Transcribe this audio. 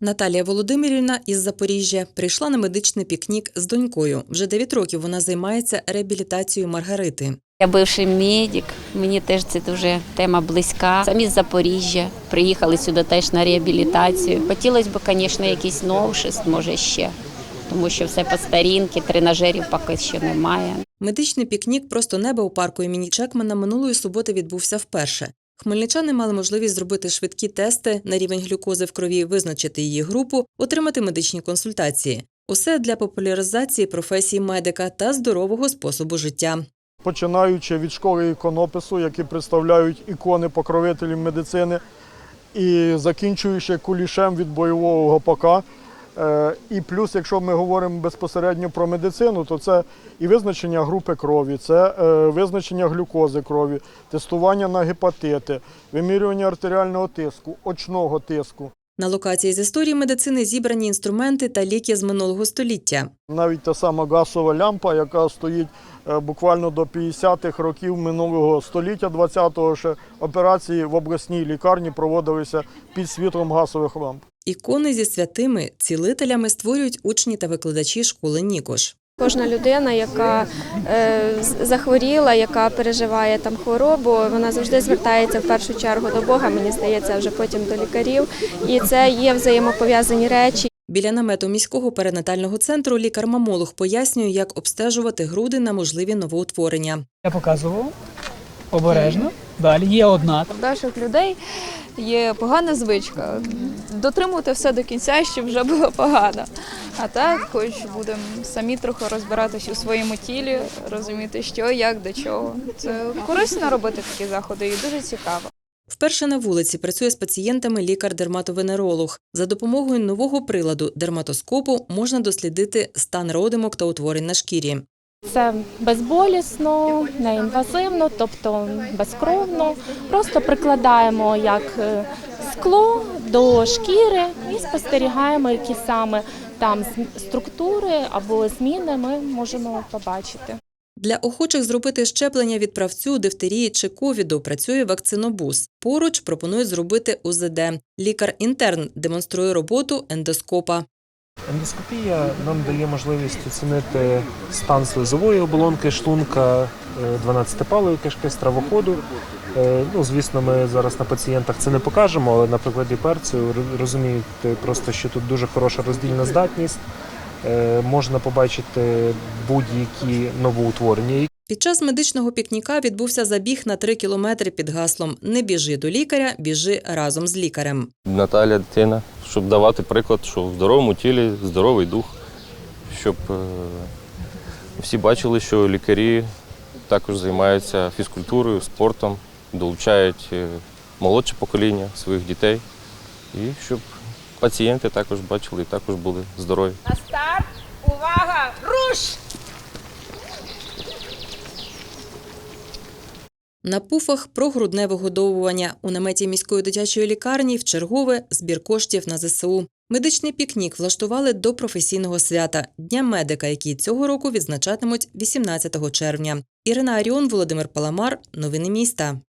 Наталія Володимирівна із Запоріжжя прийшла на медичний пікнік з донькою. Вже 9 років вона займається реабілітацією Маргарити. Я бивший медик, мені теж це дуже тема близька. Самі з Запоріжжя приїхали сюди теж на реабілітацію. Хотілося б, звісно, якийсь новшеств, може ще, тому що все по старінки, тренажерів поки що немає. Медичний пікнік просто небо у парку імені Чекмана минулої суботи відбувся вперше. Хмельничани мали можливість зробити швидкі тести на рівень глюкози в крові, визначити її групу, отримати медичні консультації. Усе для популяризації професії медика та здорового способу життя. починаючи від школи іконопису, які представляють ікони покровителів медицини, і закінчуючи кулішем від бойового гопака. Е, І плюс, якщо ми говоримо безпосередньо про медицину, то це і визначення групи крові, це е, визначення глюкози крові, тестування на гепатити, вимірювання артеріального тиску, очного тиску. На локації з історії медицини зібрані інструменти та ліки з минулого століття. Навіть та сама газова лямпа, яка стоїть е, буквально до 50-х років минулого століття, 20-го ще операції в обласній лікарні проводилися під світлом газових ламп. Ікони зі святими цілителями створюють учні та викладачі школи Нікош. Кожна людина, яка е, захворіла, яка переживає там хворобу, вона завжди звертається в першу чергу до Бога. Мені здається, вже потім до лікарів. І це є взаємопов'язані речі. Біля намету міського перинатального центру лікар-мамолог пояснює, як обстежувати груди на можливі новоутворення. Я показував обережно. Далі є одна. В наших людей є погана звичка дотримувати все до кінця, щоб вже було погано. А так, хоч будемо самі трохи розбиратись у своєму тілі, розуміти, що, як, до чого. Це корисно робити такі заходи і дуже цікаво. Вперше на вулиці працює з пацієнтами лікар-дерматовенеролог. За допомогою нового приладу дерматоскопу можна дослідити стан родимок та утворень на шкірі. Це безболісно, неінвазивно, тобто безкровно. Просто прикладаємо як е, скло до шкіри і спостерігаємо, які саме там структури або зміни ми можемо побачити. Для охочих зробити щеплення від правцю, дифтерії чи ковіду працює вакцинобус. Поруч пропонують зробити УЗД. Лікар-інтерн демонструє роботу ендоскопа. Ендоскопія нам дає можливість оцінити стан слизової оболонки, шлунка, 12-палої кишки, стравоходу. Е, Ну, звісно, ми зараз на пацієнтах це не покажемо, але на прикладі перцю ро- розумієте просто, що тут дуже хороша роздільна здатність. Е, Можна побачити будь-які новоутворення, Під час медичного пікніка відбувся забіг на 3 кілометри під гаслом Не біжи до лікаря, біжи разом з лікарем. Наталя дитина, щоб давати приклад, що в здоровому тілі здоровий дух, щоб е, всі бачили, що лікарі також займаються фізкультурою, спортом, долучають е, молодше покоління своїх дітей, і щоб пацієнти також бачили і також були здорові. На пуфах про грудне вигодовування у наметі міської дитячої лікарні в чергове збір коштів на ЗСУ. Медичний пікнік влаштували до професійного свята Дня медика, який цього року відзначатимуть 18 червня. Ірина Аріон, Володимир Паламар. Новини міста.